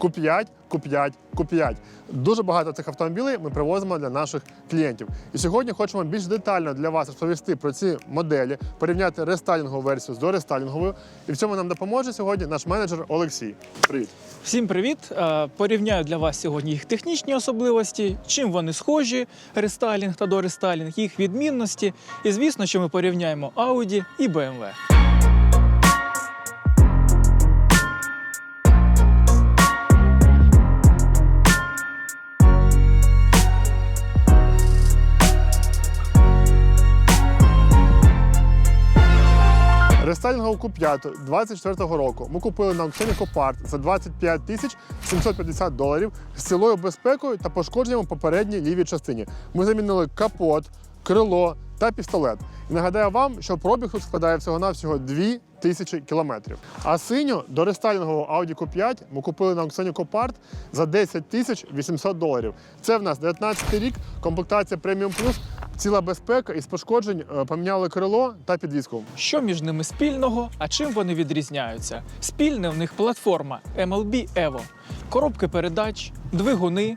Q5, Q5, Q5. Дуже багато цих автомобілів ми привозимо для наших клієнтів. І сьогодні хочемо більш детально для вас розповісти про ці моделі, порівняти рестайлінгову версію з дорестайлінговою. І в цьому нам допоможе сьогодні наш менеджер Олексій. Привіт. Всім привіт! Е, Порівняю для вас сьогодні їх технічні особливості, чим вони схожі, рестайлінг та дорестайлінг, їх відмінності. І звісно, що ми порівняємо Audi і BMW. Рестайлінгову Q5 24-го року ми купили на аукціоні Копарт за 25 тисяч 750 доларів з цілою безпекою та пошкодженням попередній лівій частині. Ми замінили капот, крило та пістолет. І нагадаю вам, що пробіг тут складає всього-навсього 2 тисячі кілометрів. А синю до рестайлінгового Audi Q5 ми купили на аукціоні Копарт за 10 тисяч 800 доларів. Це в нас 19 рік, комплектація преміум плюс, ціла безпека із пошкоджень е, поміняли крило та підвіску. Що між ними спільного, а чим вони відрізняються? Спільне в них платформа MLB Evo, коробки передач, двигуни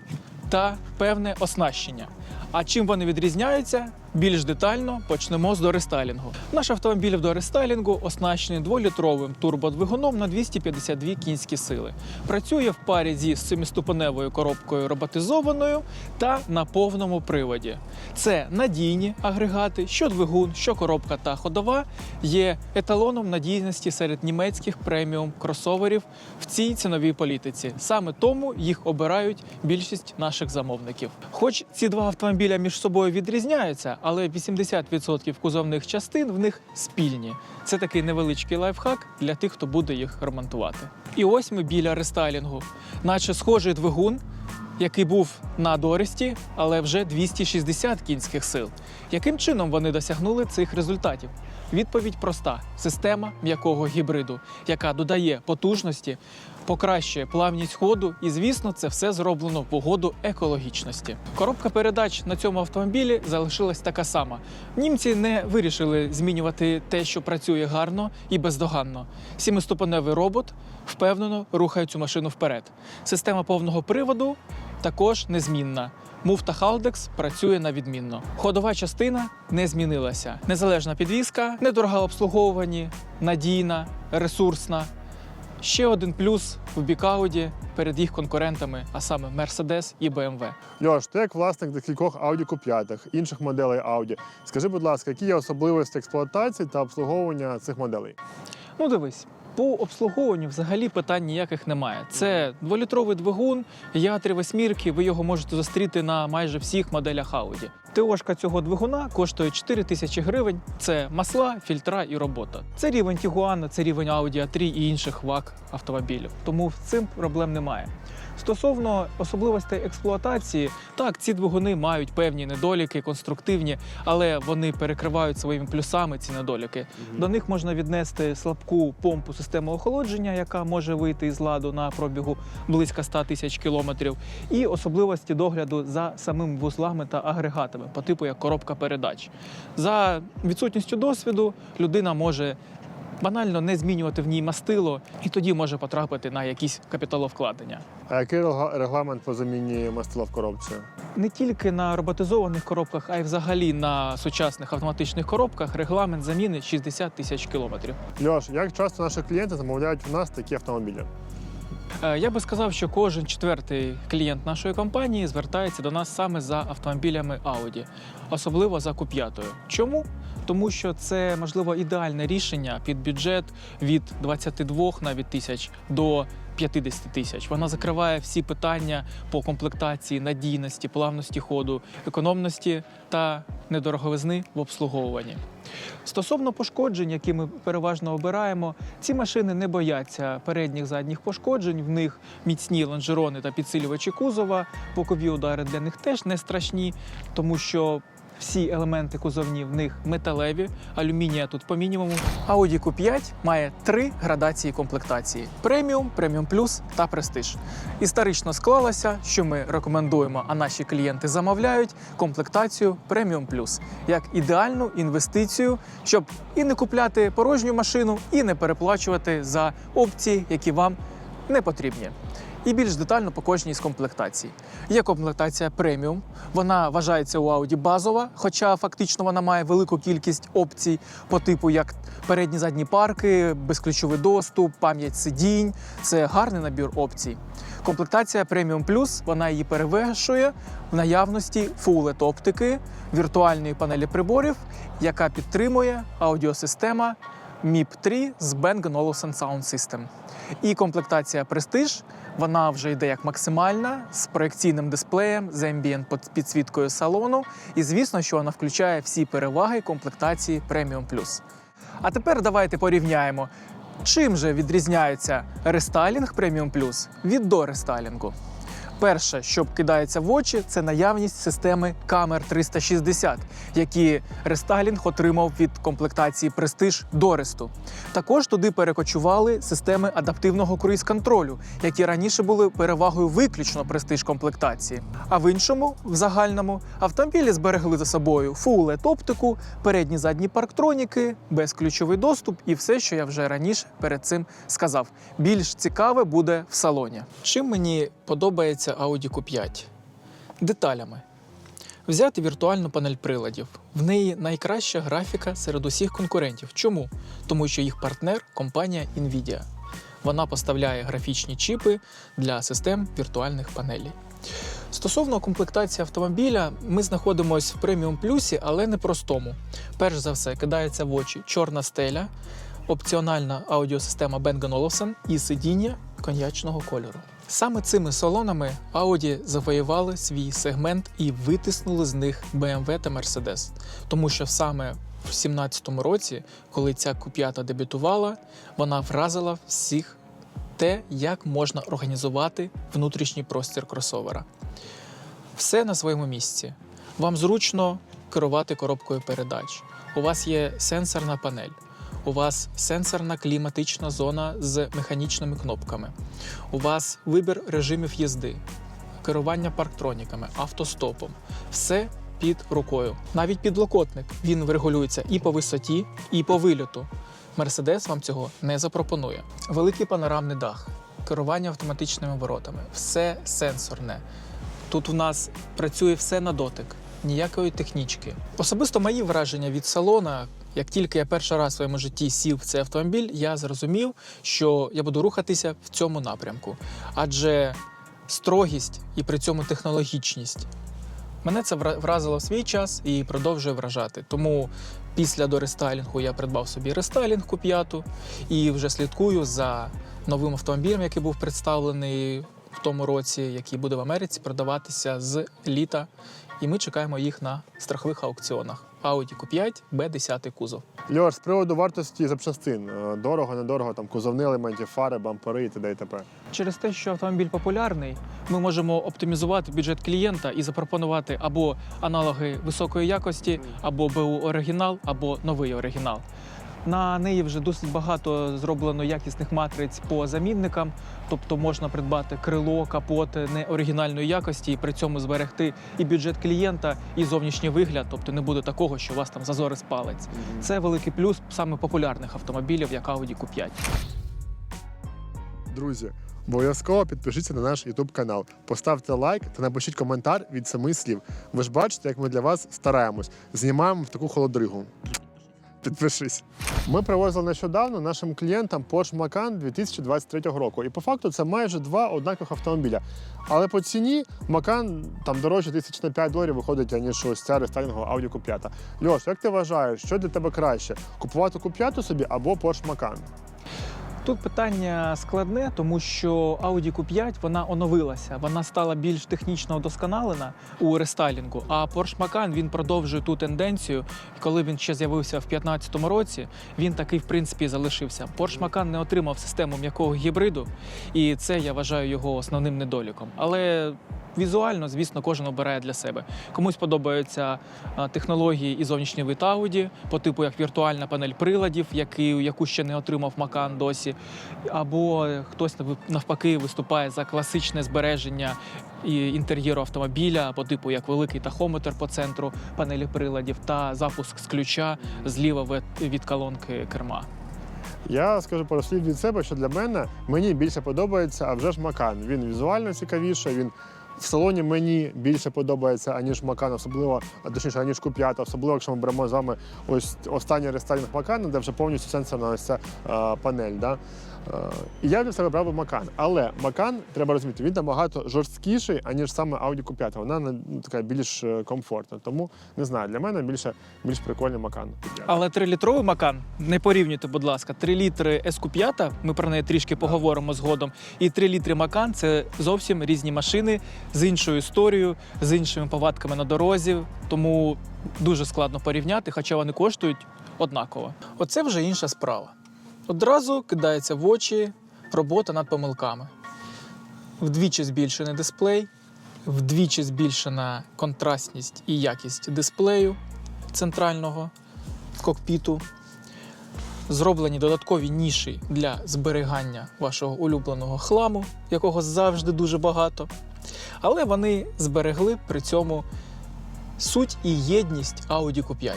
та певне оснащення. А чим вони відрізняються? Більш детально почнемо з дорестайлінгу. Наш автомобіль в дорестайлінгу оснащений 2-літровим турбодвигуном на 252 кінські сили. Працює в парі зі 7-ступеневою коробкою роботизованою та на повному приводі. Це надійні агрегати, що двигун, що коробка та ходова є еталоном надійності серед німецьких преміум кросоверів в цій ціновій політиці. Саме тому їх обирають більшість наших замовників. Хоч ці два автомобіля між собою відрізняються, але 80% кузовних частин в них спільні. Це такий невеличкий лайфхак для тих, хто буде їх ремонтувати. І ось ми біля рестайлінгу, наче схожий двигун, який був на дористі, але вже 260 кінських сил. Яким чином вони досягнули цих результатів? Відповідь проста: система м'якого гібриду, яка додає потужності, покращує плавність ходу, і звісно, це все зроблено в угоду екологічності. Коробка передач на цьому автомобілі залишилась така сама. Німці не вирішили змінювати те, що працює гарно і бездоганно. Сімиступеневий робот впевнено рухає цю машину вперед. Система повного приводу також незмінна. Муфта Халдекс працює на відмінно. Ходова частина не змінилася. Незалежна підвізка, недорога в обслуговуванні, надійна, ресурсна. Ще один плюс в бікауді перед їх конкурентами, а саме Mercedes і BMW. Льош, ти як власник декількох Audi Q5, інших моделей Audi. Скажи, будь ласка, які є особливості експлуатації та обслуговування цих моделей? Ну дивись. По обслуговуванню взагалі питань ніяких немає. Це дволітровий двигун, я восьмірки, ви його можете зустріти на майже всіх моделях Audi. ТОшка цього двигуна коштує 4 тисячі гривень. Це масла, фільтра і робота. Це рівень Tiguan, це рівень Audi A3 і інших ВАК автомобілів. Тому з цим проблем немає. Стосовно особливостей експлуатації, так, ці двигуни мають певні недоліки, конструктивні, але вони перекривають своїми плюсами ці недоліки. До них можна віднести слабку помпу системи охолодження, яка може вийти із ладу на пробігу близько 100 тисяч кілометрів, і особливості догляду за самими вузлами та агрегатами по типу як коробка передач. За відсутністю досвіду людина може. Банально не змінювати в ній мастило, і тоді може потрапити на якісь капіталовкладення. А який регламент по заміні мастила в коробці? Не тільки на роботизованих коробках, а й взагалі на сучасних автоматичних коробках регламент заміни 60 тисяч кілометрів. Льош, як часто наші клієнти замовляють в нас такі автомобілі? Е, Я би сказав, що кожен четвертий клієнт нашої компанії звертається до нас саме за автомобілями Audi, особливо за Q5. Чому? Тому що це можливо ідеальне рішення під бюджет від 22 навіть тисяч до 50 тисяч. Вона закриває всі питання по комплектації, надійності, плавності ходу, економності та недороговизни в обслуговуванні. Стосовно пошкоджень, які ми переважно обираємо, ці машини не бояться передніх задніх пошкоджень. В них міцні лонжерони та підсилювачі кузова. Бокові удари для них теж не страшні, тому що. Всі елементи кузовні в них металеві, алюмінія тут по мінімуму. Audi Q5 має три градації комплектації: преміум, преміум плюс та престиж. Історично склалося, що ми рекомендуємо, а наші клієнти замовляють комплектацію преміум плюс як ідеальну інвестицію, щоб і не купляти порожню машину, і не переплачувати за опції, які вам не потрібні. І більш детально по кожній з комплектацій. Є комплектація преміум. Вона вважається у Audi базова, хоча фактично вона має велику кількість опцій по типу як передні задні парки, безключовий доступ, пам'ять сидінь. Це гарний набір опцій. Комплектація Premium Plus, вона її перевершує в наявності Full LED оптики, віртуальної панелі приборів, яка підтримує аудіосистема MIP 3 з Bang Olufsen Sound System. І комплектація Prestige, вона вже йде як максимальна з проекційним дисплеєм, з ambient підсвіткою салону. І звісно, що вона включає всі переваги комплектації Premium Plus. А тепер давайте порівняємо, чим же відрізняється рестайлінг Premium Plus від дорестайлінгу. Перше, що кидається в очі, це наявність системи камер 360, які рестайлінг отримав від комплектації Prestige Доресту. Також туди перекочували системи адаптивного круїз-контролю, які раніше були перевагою виключно Prestige комплектації. А в іншому, в загальному, автомобілі зберегли за собою LED оптику, передні задні парктроніки, безключовий доступ і все, що я вже раніше перед цим сказав. Більш цікаве буде в салоні. Чим мені подобається Audi Q5? Деталями. Взяти віртуальну панель приладів. В неї найкраща графіка серед усіх конкурентів. Чому? Тому що їх партнер компанія Nvidia. Вона поставляє графічні чіпи для систем віртуальних панелей. Стосовно комплектації автомобіля, ми знаходимося в преміум плюсі, але не простому. Перш за все, кидається в очі чорна стеля, опціональна аудіосистема Bang Olufsen і сидіння коньячного кольору. Саме цими салонами Audi завоювали свій сегмент і витиснули з них BMW та Mercedes. Тому що саме в 2017 році, коли ця Q5 дебютувала, вона вразила всіх те, як можна організувати внутрішній простір кросовера. Все на своєму місці. Вам зручно керувати коробкою передач. У вас є сенсорна панель. У вас сенсорна кліматична зона з механічними кнопками. У вас вибір режимів їзди, керування парктроніками, автостопом. Все під рукою. Навіть підлокотник він регулюється і по висоті, і по вильоту. Мерседес вам цього не запропонує. Великий панорамний дах, керування автоматичними воротами, все сенсорне. Тут у нас працює все на дотик, ніякої технічки. Особисто мої враження від салона. Як тільки я перший раз в своєму житті сів в цей автомобіль, я зрозумів, що я буду рухатися в цьому напрямку. Адже строгість і при цьому технологічність мене це вразило в свій час і продовжує вражати. Тому після дорестайлінгу я придбав собі рестайлінг Q5 і вже слідкую за новим автомобілем, який був представлений в тому році, який буде в Америці продаватися з літа. І ми чекаємо їх на страхових аукціонах. Audi Q5 B10 кузов. Льор, з приводу вартості запчастин. е, Дорого, недорого, там кузовні елементи, фари, бампери і т.д. і т.п. Через те, що автомобіль популярний, ми можемо оптимізувати бюджет клієнта і запропонувати або аналоги високої якості, або БУ оригінал, або новий оригінал. На неї вже досить багато зроблено якісних матриць по замінникам, тобто можна придбати крило, капот неоригінальної якості і при цьому зберегти і бюджет клієнта, і зовнішній вигляд, тобто не буде такого, що у вас там зазори палець. Це великий плюс саме популярних автомобілів, як Audi Q5. Друзі, обов'язково підпишіться на наш YouTube канал, поставте лайк та напишіть коментар від семи слів. Ви ж бачите, як ми для вас стараємось, знімаємо в таку холодригу. Підпишись. Ми привозили нещодавно нашим клієнтам Porsche Macan 2023 року. І по факту це майже два однакових автомобіля. Але по ціні Macan там дорожче тисяч на 5 доларів виходить, ніж ось ця рестайлінгова Audi Q5. Льош, як ти вважаєш, що для тебе краще? Купувати Q5 собі або Porsche Macan? Тут питання складне, тому що Audi Q5 вона оновилася, вона стала більш технічно удосконалена у рестайлінгу. А Porsche Macan він продовжує ту тенденцію. Коли він ще з'явився в 2015 році, він такий в принципі залишився. Porsche Macan не отримав систему м'якого гібриду, і це я вважаю його основним недоліком. Але Візуально, звісно, кожен обирає для себе. Комусь подобаються технології і зовнішній вид Audi, по типу як віртуальна панель приладів, які, яку ще не отримав Macan досі. Або хтось навпаки виступає за класичне збереження і інтер'єру автомобіля, по типу як великий тахометр по центру панелі приладів та запуск з ключа зліва від- колонки керма. Я скажу пару слів від себе, що для мене мені більше подобається, а вже ж Макан. Він візуально цікавіше, він в салоні мені більше подобається, аніж Макан, особливо, точніше, аніж Q5, особливо, якщо ми беремо з вами ось останній рестайлінг Макана, де вже повністю сенсорна ось ця е, панель. Да? Е, і я для себе брав Макан. Але Макан, треба розуміти, він набагато жорсткіший, аніж саме Audi Q5. Вона ну, така більш е, комфортна. Тому не знаю, для мене більше більш прикольний Макан. Але 3-літровий Макан, не порівнюйте, будь ласка, 3 літри SQ5, ми про неї трішки поговоримо згодом. І 3 літри Макан це зовсім різні машини з іншою історією, з іншими повадками на дорозі. Тому дуже складно порівняти, хоча вони коштують однаково. Оце вже інша справа. Одразу кидається в очі робота над помилками. Вдвічі збільшений дисплей, вдвічі збільшена контрастність і якість дисплею центрального кокпіту. Зроблені додаткові ніші для зберігання вашого улюбленого хламу, якого завжди дуже багато. Але вони зберегли при цьому суть і єдність Audi Q5.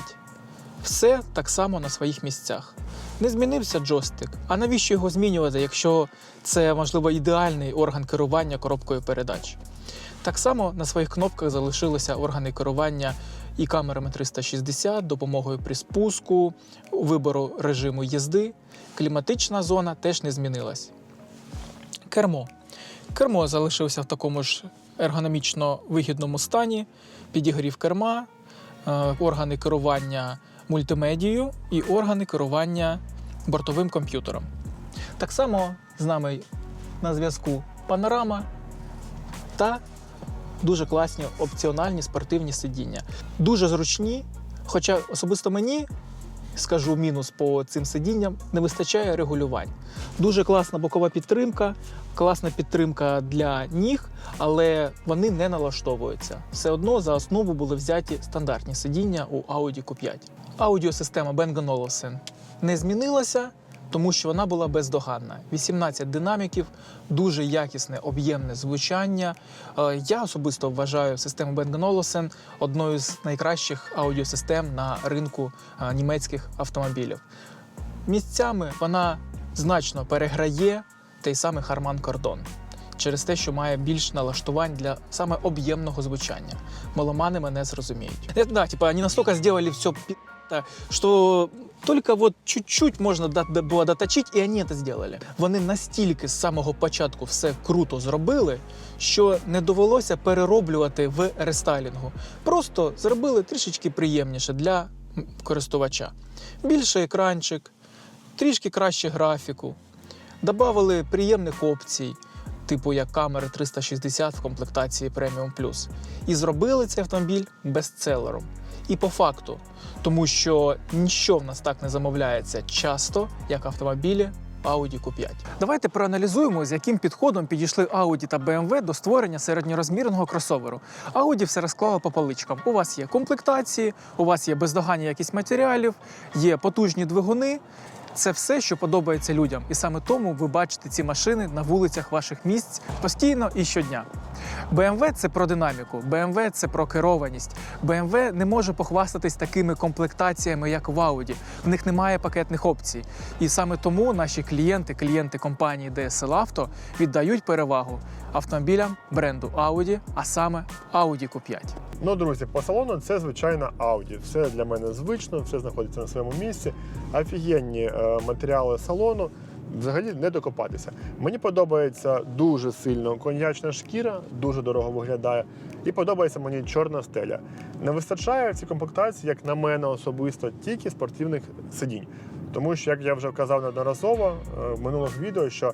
Все так само на своїх місцях. Не змінився джойстик. А навіщо його змінювати, якщо це, можливо, ідеальний орган керування коробкою передач? Так само на своїх кнопках залишилися органи керування і камерами 360, допомогою при спуску, вибору режиму їзди. Кліматична зона теж не змінилась. Кермо. Кермо залишився в такому ж ергономічно вигідному стані, підігрів керма, е, органи керування мультимедією і органи керування бортовим комп'ютером. Так само з нами на зв'язку панорама та дуже класні опціональні спортивні сидіння. Дуже зручні, хоча особисто мені. Скажу мінус по цим сидінням, не вистачає регулювань. Дуже класна бокова підтримка, класна підтримка для ніг, але вони не налаштовуються. Все одно за основу були взяті стандартні сидіння у Audi Q5. Аудіосистема Bang Olufsen не змінилася, тому що вона була бездоганна. 18 динаміків, дуже якісне об'ємне звучання. Е, Я особисто вважаю систему Bang Olufsen одною з найкращих аудіосистем на ринку е, німецьких автомобілів. Місцями вона значно переграє той самий Harman Kardon через те, що має більш налаштувань для саме об'ємного звучання. Меломани мене зрозуміють. Е, Да, типа, они настолько сделали все пи***то, що только вот чуть-чуть можна було доточити, і вони це зробили. Вони настільки з самого початку все круто зробили, що не довелося перероблювати в рестайлінгу. Просто зробили трішечки приємніше для користувача. Більший екранчик, трішки краще графіку, Добавили приємних опцій, типу як камери 360 в комплектації Premium Plus. І зробили цей автомобіль бестселером. І по факту, тому що ніщо в нас так не замовляється часто, як автомобілі Audi Q5. Давайте проаналізуємо, з яким підходом підійшли Audi та BMW до створення середньорозмірного кросоверу. Audi все розклало по поличкам. У вас є комплектації, у вас є бездоганні якісь матеріалів, є потужні двигуни. Це все, що подобається людям, і саме тому ви бачите ці машини на вулицях ваших місць постійно і щодня. BMW – це про динаміку, BMW – це про керованість. BMW не може похвастатись такими комплектаціями, як в Audi. В них немає пакетних опцій. І саме тому наші клієнти, клієнти компанії DSL Auto віддають перевагу автомобілям бренду Audi, а саме Audi Q5. Ну, друзі, по салону це звичайно Audi. Все для мене звично, все знаходиться на своєму місці. Офігенні е, матеріали салону. Взагалі не докопатися. Мені подобається дуже сильно коньячна шкіра, дуже дорого виглядає. І подобається мені чорна стеля. Не вистачає в цій комплектації, як на мене особисто, тільки спортивних сидінь. Тому що, як я вже казав неодноразово е, в минулих відео, що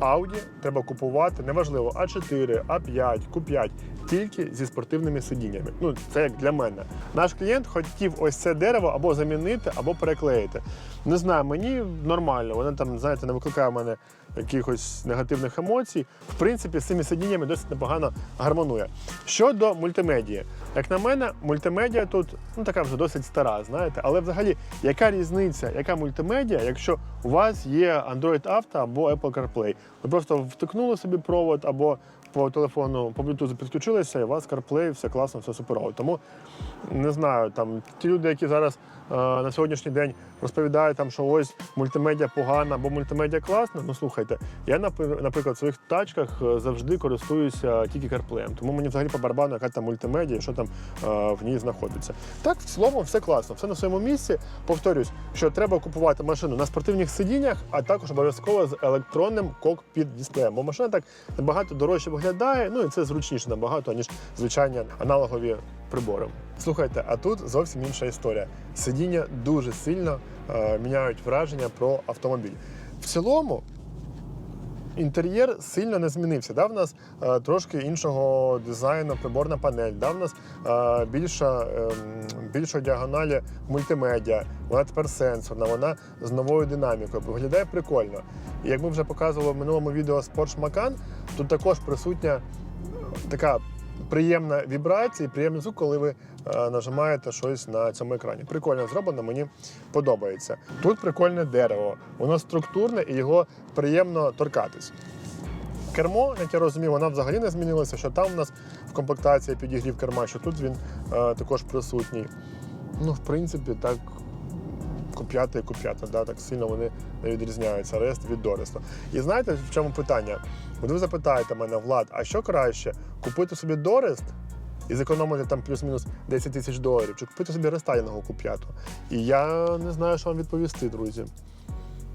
Audi треба купувати неважливо А4, А5, Q5, тільки зі спортивними сидіннями. Ну, це як для мене. Наш клієнт хотів ось це дерево або замінити, або переклеїти. Не знаю, мені нормально. Воно там, знаєте, не викликає в мене якихось негативних емоцій. В принципі, з цими сидіннями досить непогано гармонує. Щодо мультимедії, як на мене, мультимедіа тут ну така вже досить стара, знаєте, але взагалі, яка різниця, яка мультимедіа, якщо у вас є Android Auto або Apple CarPlay? Ви просто втикнули собі провод або по телефону по Bluetooth підключилися, і у вас CarPlay, все класно, все суперово. Тому не знаю, там ті люди, які зараз е, на сьогоднішній день розповідають, там, що ось мультимедіа погана або мультимедіа класна. Ну слухайте, я наприклад в своїх тачках е, завжди користуюся тільки CarPlay. Тому мені взагалі по барабану, яка там мультимедіа, що там е, в ній знаходиться. Так, в цілому, все класно, все на своєму місці. Повторюсь, що треба купувати машину на спортивних сидіннях, а також обов'язково з електронним кокпіт дисплеєм. Бо машина так набагато дорожче виглядає, ну і це зручніше набагато, ніж звичайні аналогові прибори. Слухайте, а тут зовсім інша історія. Сидіння дуже сильно е, міняють враження про автомобіль. В цілому, Інтер'єр сильно не змінився. Да, в нас е, трошки іншого дизайну, приборна панель, да, в нас е, більша, е, м, більшої діагоналі мультимедіа, вона тепер сенсорна, вона з новою динамікою. Виглядає прикольно. І як ми вже показували в минулому відео Porsche Macan, тут також присутня така приємна вібрація, і приємний звук, коли ви е, нажимаєте щось на цьому екрані. Прикольно зроблено, мені подобається. Тут прикольне дерево, воно структурне і його приємно торкатись. Кермо, як я розумію, вона взагалі не змінилася, що там у нас в комплектації підігрів керма, що тут він е, також присутній. Ну, в принципі, так. Q5 і Q5, да, так сильно вони не відрізняються рест від Доресту. І знаєте, в чому питання? От ви запитаєте мене, Влад, а що краще? Купити собі Дорест і зекономити там плюс-мінус 10 тисяч доларів, чи купити собі рестайлінгову Q5? І я не знаю, що вам відповісти, друзі.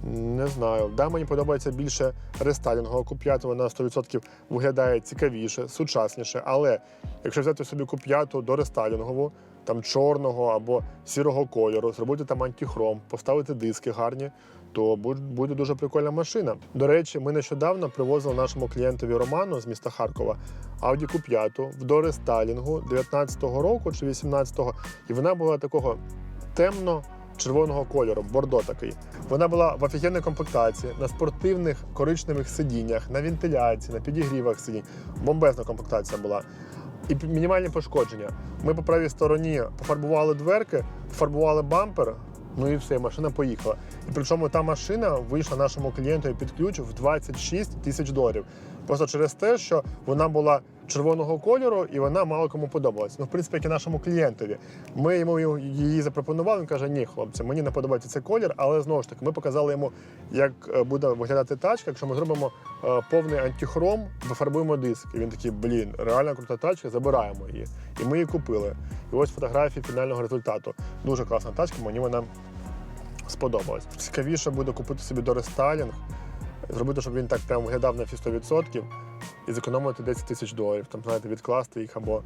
Не знаю. Да, мені подобається більше рестайлінгова Q5, вона 100% виглядає цікавіше, сучасніше. Але якщо взяти собі Q5 до рестайлінгову, там чорного або сірого кольору, зробити там антихром, поставити диски гарні, то буд- буде дуже прикольна машина. До речі, ми нещодавно привозили нашому клієнтові Роману з міста Харкова Audi Q5 в дорестайлінгу 19-го року чи 18-го, і вона була такого темно червоного кольору, бордо такий. Вона була в офігенній комплектації, на спортивних коричневих сидіннях, на вентиляції, на підігрівах сидінь. Бомбезна комплектація була. І мінімальні пошкодження. Ми по правій стороні пофарбували дверки, пофарбували бампер. Ну і все, машина поїхала. І причому та машина вийшла нашому клієнту під ключ в 26 тисяч доларів. Просто через те, що вона була червоного кольору і вона мало кому подобалась. Ну, в принципі, як і нашому клієнтові. Ми йому її запропонували. Він каже: Ні, хлопці, мені не подобається цей колір, але знову ж таки, ми показали йому, як е, буде виглядати тачка, якщо ми зробимо е, повний антихром, пофарбуємо диск. І він такий, блін, реально крута тачка, забираємо її. І ми її купили. І ось фотографії фінального результату. Дуже класна тачка, мені вона сподобалась. Цікавіше буде купити собі дорестайлінг, зробити, щоб він так прямо виглядав на всі 100% і зекономити 10 тисяч доларів. Там, знаєте, відкласти їх або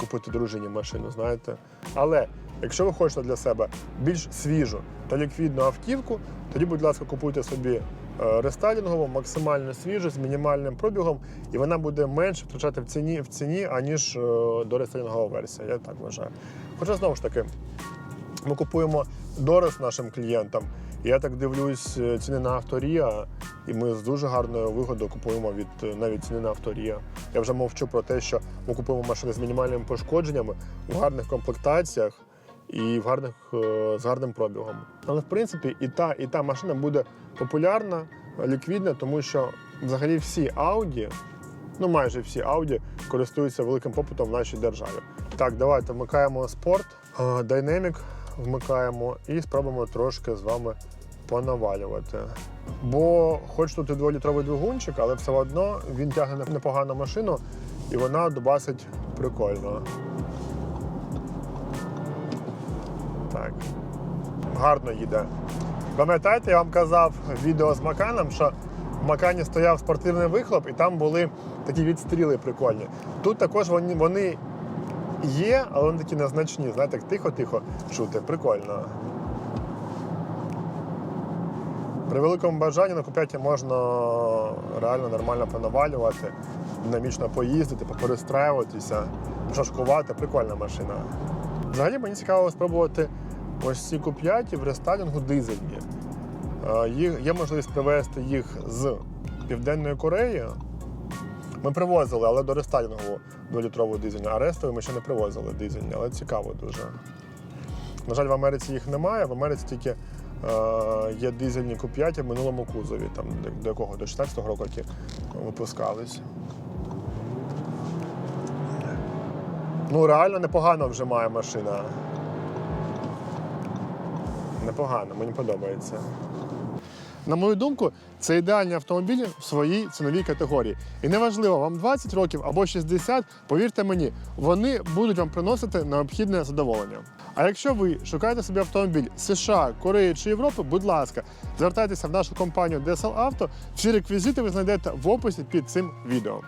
купити дружині машину, знаєте. Але якщо ви хочете для себе більш свіжу та ліквідну автівку, тоді, будь ласка, купуйте собі е, рестайлінгову, максимально свіжу, з мінімальним пробігом, і вона буде менше втрачати в ціні, в ціні аніж е, дорестайлінгова версія. Я так вважаю. Хоча знову ж таки, ми купуємо Дорес нашим клієнтам. Я так дивлюсь е, ціни на авторія, і ми з дуже гарною вигодою купуємо від е, навіть ціни на авторія. Я вже мовчу про те, що ми купуємо машини з мінімальними пошкодженнями в гарних комплектаціях і в гарних, е, з гарним пробігом. Але в принципі і та, і та машина буде популярна, ліквідна, тому що взагалі всі Audi, ну майже всі Audi, користуються великим попитом в нашій державі. Так, давайте вмикаємо спорт, Dynamic вмикаємо і спробуємо трошки з вами понавалювати. Бо хоч тут і 2-літровий двигунчик, але все одно він тягне непогану машину і вона дубасить прикольно. Так. Гарно їде. Пам'ятаєте, я вам казав відео з Маканом, що в Макані стояв спортивний вихлоп, і там були такі відстріли прикольні. Тут також вони, вони є, але вони такі незначні, знаєте, так тихо-тихо чути. Прикольно. При великому бажанні на куп'яті можна реально нормально понавалювати, динамічно поїздити, поперестраюватися, шашкувати. Прикольна машина. Взагалі мені цікаво спробувати ось ці куп'яті в рестайлінгу дизельні. Е, є можливість привезти їх з Південної Кореї. Ми привозили, але до рестайлінгу 2-літрову дизельну, а рестову ми ще не привозили дизельні, але цікаво дуже. На жаль, в Америці їх немає, в Америці тільки е, є дизельні Q5 в минулому кузові, там, до якого до 16-го року які випускались. Ну, реально непогано вже має машина. Непогано, мені подобається. На мою думку, це ідеальні автомобілі в своїй ціновій категорії. І неважливо, вам 20 років або 60, повірте мені, вони будуть вам приносити необхідне задоволення. А якщо ви шукаєте собі автомобіль США, Кореї чи Європи, будь ласка, звертайтеся в нашу компанію DSL Auto. Всі реквізити ви знайдете в описі під цим відео.